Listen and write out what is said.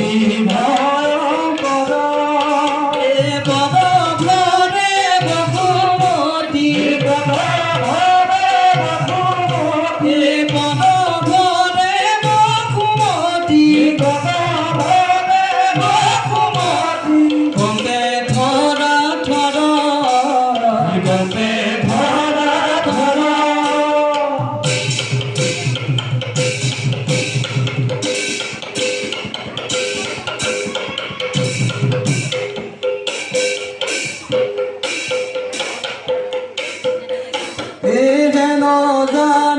Viva যেন দা